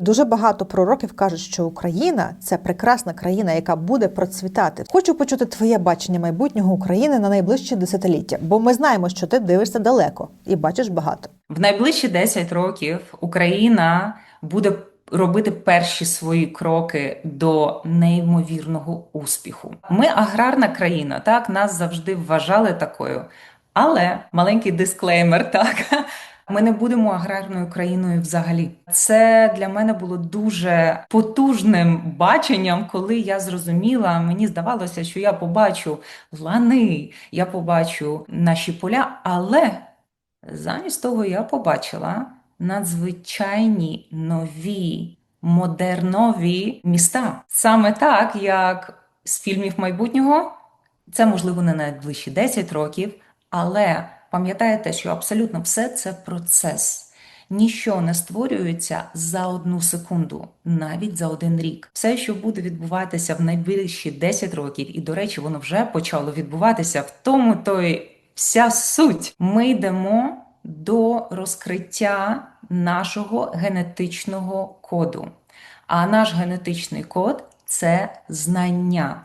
Дуже багато пророків кажуть, що Україна це прекрасна країна, яка буде процвітати. Хочу почути твоє бачення майбутнього України на найближчі десятиліття, бо ми знаємо, що ти дивишся далеко і бачиш багато. В найближчі 10 років Україна буде робити перші свої кроки до неймовірного успіху. Ми аграрна країна, так нас завжди вважали такою. Але маленький дисклеймер, так. Ми не будемо аграрною країною взагалі. Це для мене було дуже потужним баченням, коли я зрозуміла, мені здавалося, що я побачу лани, я побачу наші поля, але Замість того я побачила надзвичайні нові модернові міста. Саме так, як з фільмів майбутнього, це можливо не найближчі 10 років, але пам'ятаєте, що абсолютно все це процес. Ніщо не створюється за одну секунду, навіть за один рік. Все, що буде відбуватися в найближчі 10 років, і до речі, воно вже почало відбуватися в тому, то й вся суть. Ми йдемо до розкриття нашого генетичного коду. А наш генетичний код це знання,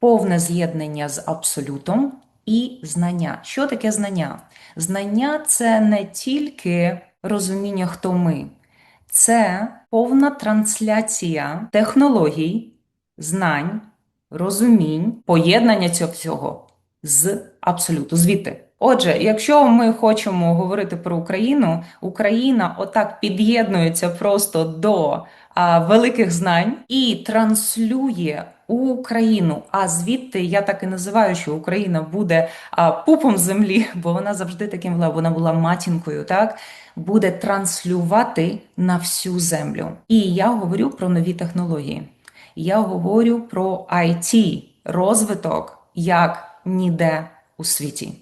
повне з'єднання з абсолютом і знання. Що таке знання? Знання це не тільки розуміння, хто ми, це повна трансляція технологій, знань, розумінь, поєднання цього всього з абсолюту, звідти. Отже, якщо ми хочемо говорити про Україну, Україна отак під'єднується просто до а, великих знань і транслює Україну. А звідти я так і називаю, що Україна буде пупом землі, бо вона завжди таким була, вона була матінкою, так буде транслювати на всю землю. І я говорю про нові технології. Я говорю про IT, розвиток як ніде у світі.